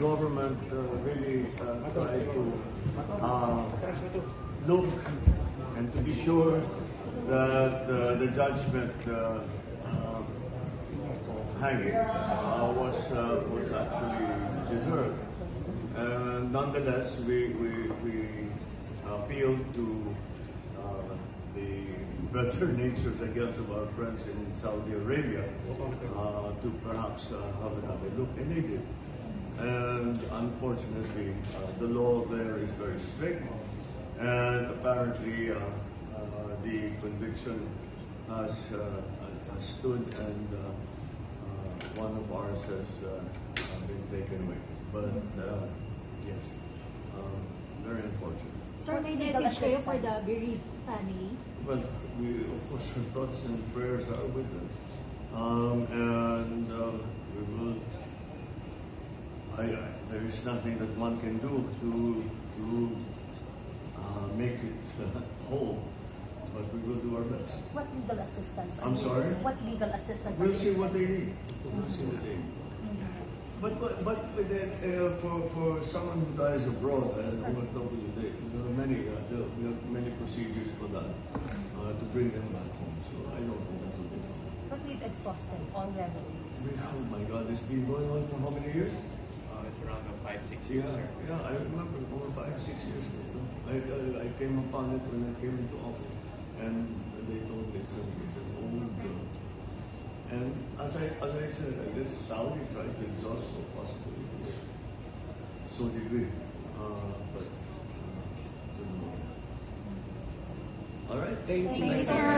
government uh, really uh, try to uh, look and to be sure that uh, the judgment uh, uh, of hanging was was actually deserved. Nonetheless, we we, we appealed to the better natures, I guess, of our friends in Saudi Arabia uh, to perhaps uh, have another look, and they did. And unfortunately, uh, the law there is very strict, and apparently uh, uh, the conviction has, uh, has stood, and uh, uh, one of ours has been taken away. But uh, yes, um, very unfortunate. Sir, may What message kayo for the assistance? bereaved family? Well, we, of course, our thoughts and prayers are with them. Um, and uh, we will, I, I, there is nothing that one can do to, to uh, make it uh, whole, but we will do our best. What legal assistance? I'm sorry? What legal assistance? We'll see what they need. We'll see what they need. But, but, but then, uh, for, for someone who dies abroad, uh, over WD, there are many, uh, there we have many procedures for that, uh, to bring them back home. So I don't think that will be. But we've exhausted all remedies. Oh my God, this has been going on for how many years? Uh, it's around uh, five, six years, Yeah, sir. yeah, I remember over five, six years ago. I, I, I came upon it when I came into office, and they told me it's, a, it's an old bill. And as I, as I said, I guess Saudi tried to exhaust all possibilities. So did we. Uh, but, uh, didn't work. All right. Thank you, sir.